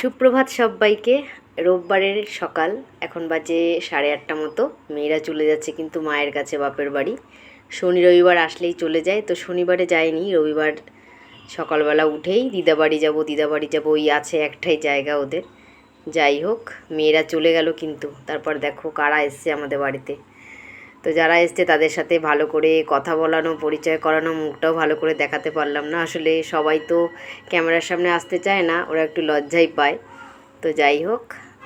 সুপ্রভাত সবাইকে। রোববারের সকাল, এখন বাজে সাড়ে আটটা মতো। মেয়েরা চলে যাচ্ছে কিন্তু মায়ের কাছে বাপের বাড়ি। শনি রবিবার আসলেই চলে যায়, তো শনিবারে যায়নি। রবিবার সকালবেলা উঠেই দিদাবাড়ি যাব দিদাবাড়ি যাব, ওই আছে একটাই জায়গা ওদের। যাই হোক, মেয়েরা চলে গেল কিন্তু। তারপর দেখো কারা এসছে আমাদের বাড়িতে। তো যারা এসছে তাদের সাথে ভালো করে কথা বলানো, পরিচয় করানো, মুখটাও ভালো করে দেখাতে পারলাম না। আসলে সবাই তো ক্যামেরার সামনে আসতে চায় না, ওরা একটু লজ্জাই পায়। তো যাই হোক,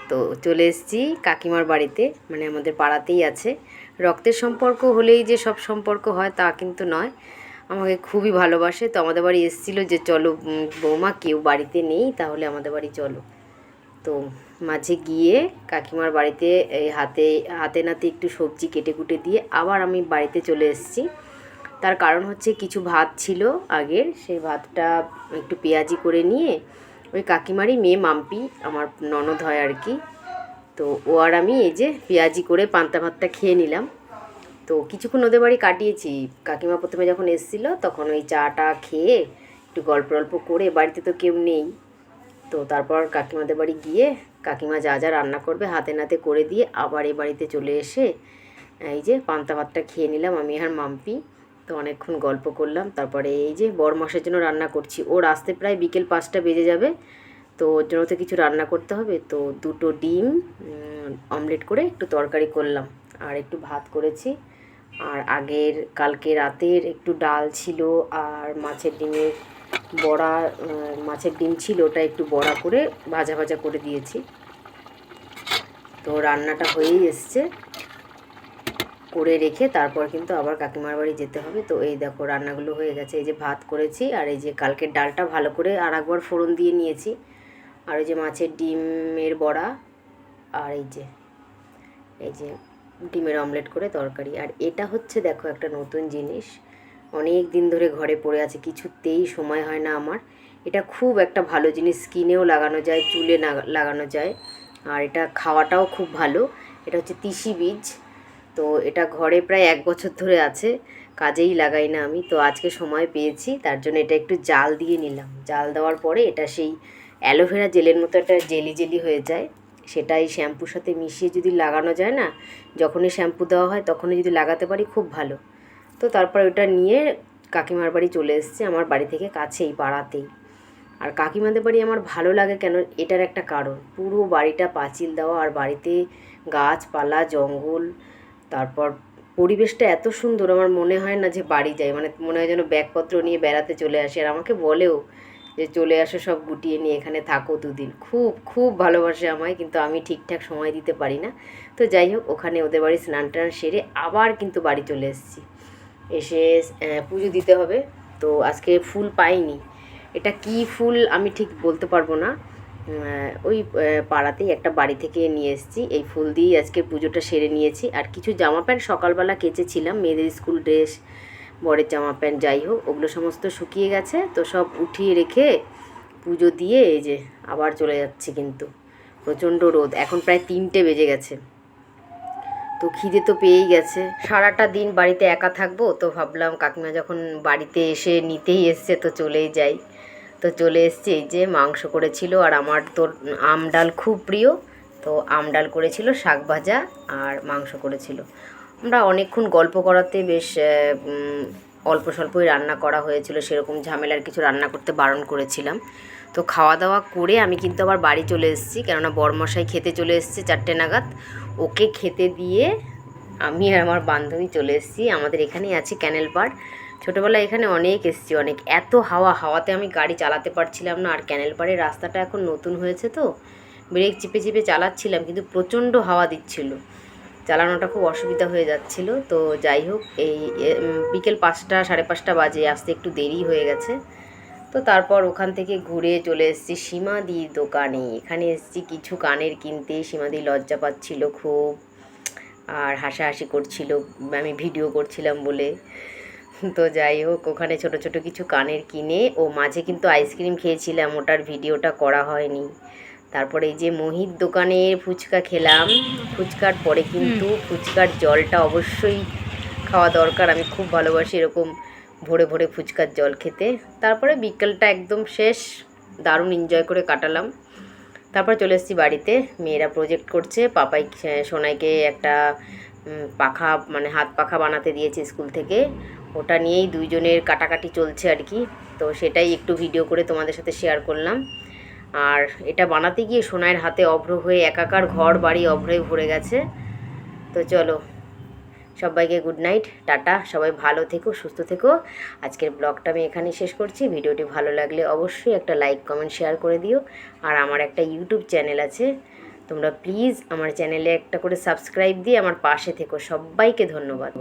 তো চলে এসেছি কাকিমার বাড়িতে মানে আমাদের পাড়াতেই আছে। রক্তের সম্পর্ক হলেই যে সব সম্পর্ক হয় তা কিন্তু নয়। আমাকে খুবই ভালোবাসে। তো আমাদের বাড়ি এসেছিল যে, চলো বৌমা, কেউ বাড়িতে নেই, তাহলে আমাদের বাড়ি চলো। তো মাঝে গিয়ে কাকিমার বাড়িতে এই হাতে হাতে নাতে একটু সবজি কেটে কুটে দিয়ে আবার আমি বাড়িতে চলে এসেছি। তার কারণ হচ্ছে কিছু ভাত ছিল আগের, সেই ভাতটা একটু পেঁয়াজি করে নিয়ে ওই কাকিমারই মেয়ে মাম্পি, আমার ননদ হয় আর কি। তো ও আর আমি এই যে পেঁয়াজি করে পান্তা ভাতটা খেয়ে নিলাম। তো কিছুক্ষণ ওদের বাড়ি কাটিয়েছি। কাকিমা প্রথমে যখন এসেছিল তখন ওই চাটা খেয়ে একটু গল্প গল্প করে, বাড়িতে তো কেউ নেই। তো তারপর কাকিমাদের বাড়ি গিয়ে কাকিমা যা যা রান্না করবে হাতে নাতে করে দিয়ে আবার এ বাড়িতে চলে এসে, এই যে পান্তা ভাতটা খেয়ে নিলাম আমি আর মাম্পি। তো অনেকক্ষণ গল্প করলাম, তারপরে এই যে বড় মাসের জন্য রান্না করছি। ওর আসতে প্রায় বিকেল পাঁচটা বেজে যাবে, তো ওর জন্য তো কিছু রান্না করতে হবে। তো দুটো ডিম অমলেট করে একটু তরকারি করলাম। আর একটু ভাত করেছি। আর আগের, কালকে রাতের একটু ডাল ছিল আর মাছের ডিমের বড়া মাছের ডিম ছিল, ওটা একটু বড়া করে ভাজা ভাজা করে দিয়েছি। তো রান্নাটা হয়েই এসছে। করে রেখে তারপর কিন্তু আবার কাকিমার বাড়ি যেতে হবে। তো এই দেখো, রান্নাগুলো হয়ে গেছে। এই যে ভাত করেছি, আর এই যে কালকের ডালটা ভালো করে আর একবার ফোড়ন দিয়ে নিয়েছি। আর ওই যে মাছের ডিমের বড়া, আর এই যে এই যে ডিমের অমলেট করে তরকারি। আর এটা হচ্ছে, দেখো, একটা নতুন জিনিস। অনেক দিন ধরে ঘরে পড়ে আছে, কিছুতেই সময় হয় না আমার। এটা খুব একটা ভালো জিনিস, স্কিনেও লাগানো যায়, চুলে লাগানো যায়। আর এটা খাওয়াটাও খুব ভালো। এটা হচ্ছে তিসি বীজ। তো এটা ঘরে প্রায় এক বছর ধরে আছে, কাজেই লাগাই না আমি। তো আজকে সময় পেয়েছি, তার জন্য এটা একটু জাল দিয়ে নিলাম। জাল দেওয়ার পরে এটা সেই অ্যালোভেরা জেলের মতো একটা জেলি জেলি হয়ে যায়। সেটাই শ্যাম্পুর সাথে মিশিয়ে যদি লাগানো যায় না, যখনই শ্যাম্পু দেওয়া হয় তখনই যদি লাগাতে পারি খুব ভালো। তো তারপর ওটা নিয়ে কাকিমার বাড়ি চলে এসেছে, আমার বাড়ি থেকে কাছেই, পাড়াতেই। আর কাকিমাদের বাড়ি আমার ভালো লাগে কেন, এটার একটা কারণ। পুরো বাড়িটা পাঁচিল দেওয়া, আর বাড়িতে গাছপালা, জঙ্গল, তারপর পরিবেশটা এত সুন্দর, আমার মনে হয় না যে বাড়ি যাই। মানে মনে হয় যেন ব্যাগপত্র নিয়ে বেড়াতে চলে আসি। আর আমাকে বলেও যে চলে আসো, সব গুটিয়ে নিয়ে এখানে থাকো দুদিন। খুব খুব ভালোবাসে আমায়, কিন্তু আমি ঠিকঠাক সময় দিতে পারি না। তো যাই হোক, ওখানে ওদের বাড়ি স্নান টান সেরে আবার কিন্তু বাড়ি চলে এসেছি। এসে পুজো দিতে হবে। তো আজকে ফুল পাইনি। এটা কি ফুল আমি ঠিক বলতে পারব না। ওই পাড়াতেই একটা বাড়ি থেকে নিয়ে এসেছি। এই ফুল দিয়েই আজকে পুজোটা সেরে নিয়েছি। আর কিছু জামা প্যান্ট সকালবেলা কেচেছিলাম, মেয়েদের স্কুল ড্রেস, বরের জামা প্যান্ট, যাই হোক, ওগুলো সমস্ত শুকিয়ে গেছে। তো সব উঠিয়ে রেখে পুজো দিয়ে এই যে আবার চলে যাচ্ছি কিন্তু। প্রচণ্ড রোদ। এখন প্রায় তিনটে বেজে গেছে। তো খিদে তো পেয়েই গেছে। সারাটা দিন বাড়িতে একা থাকব, তো ভাবলাম কাকিমা যখন বাড়িতে এসে নিতেই এসছে তো চলেই যাই। তো চলে এসছে, এই যে মাংস করেছিল আর আমার তো আম ডাল খুব প্রিয়, তো আম ডাল করেছিল, শাক ভাজা আর মাংস করেছিল। আমরা অনেকক্ষণ গল্প করাতে বেশ অল্প স্বল্পই রান্না করা হয়েছিল, সেরকম ঝামেলার কিছু রান্না করতে বারণ করেছিলাম। তো খাওয়া দাওয়া করে আমি কিন্তু আবার বাড়ি চলে এসেছি, কেননা বরমশাই খেতে চলে এসেছে চারটে নাগাদ। ওকে খেতে দিয়ে আমি আর আমার বান্ধবী চলে এসেছি। আমাদের এখানেই আছে ক্যানেল পাড়। ছোটোবেলায় এখানে অনেক এসেছি, অনেক। এত হাওয়া, হাওয়াতে আমি গাড়ি চালাতে পারছিলাম না। আর ক্যানেল পাড়ের রাস্তাটা এখন নতুন হয়েছে তো। ব্রেক চিপে চিপে চালাচ্ছিলাম, কিন্তু প্রচণ্ড হাওয়া দিচ্ছিল। চালানোটা খুব অসুবিধা হয়ে যাচ্ছিল। তো যাই হোক, এই বিকেল পাঁচটা, সাড়ে পাঁচটা বাজে। আসতে একটু দেরি হয়ে গেছে। তো তারপর ওখান থেকে ঘুরে চলে এসেছি সীমাদির দোকানে। এখানে এসেছি কিছু কানের কিনতে। সীমাদি লজ্জা পাচ্ছিল খুব আর হাসাহাসি করছিল। আমি ভিডিও করছিলাম বলে। তো যাই হোক ওখানে ছোট ছোট কিছু কানের কিনে ও মাঝে কিন্তু আইসক্রিম খেয়েছিলাম। ওটার ভিডিওটা করা হয়নি। তারপরে এই যে মহিত দোকানের ফুচকা খেলাম। ফুচকার পরে কিন্তু ফুচকার জলটা অবশ্যই খাওয়া দরকার। আমি খুব ভালোবাসি এরকম ভোরে ভোরে ফুচকার জল খেতে। তারপরে বিকেলটা একদম শেষ, দারুণ এনজয় করে কাটালাম। তারপর চলে এসেছি বাড়িতে, মেয়েরা প্রজেক্ট করছে, পাপাই সোনাইকে একটা পাখা মানে হাত পাখা বানাতে দিয়েছে স্কুল থেকে। ওটা নিয়েই দুইজনের কাটাকাটি চলছে আর কি। তো সেটাই একটু ভিডিও করে তোমাদের সাথে শেয়ার করলাম। আর এটা বানাতে গিয়ে সোনাইয়ের হাতে অভ্র হয়ে একাকার ঘর বাড়ি অভ্রয়ে ভরে গেছে। তো চলো সবাইকে গুড নাইট টাটা, সবাই ভালো থেকো, সুস্থ থেকো। আজকের ব্লগটা আমি এখানে শেষ করছি। ভিডিওটি ভালো লাগলে অবশ্যই একটা লাইক কমেন্ট শেয়ার করে দিও। আর আমার একটা ইউটিউব চ্যানেল আছে। তোমরা প্লিজ আমার চ্যানেলে একটা করে সাবস্ক্রাইব দিয়ে আমার পাশে থেকো। সবাইকে ধন্যবাদ।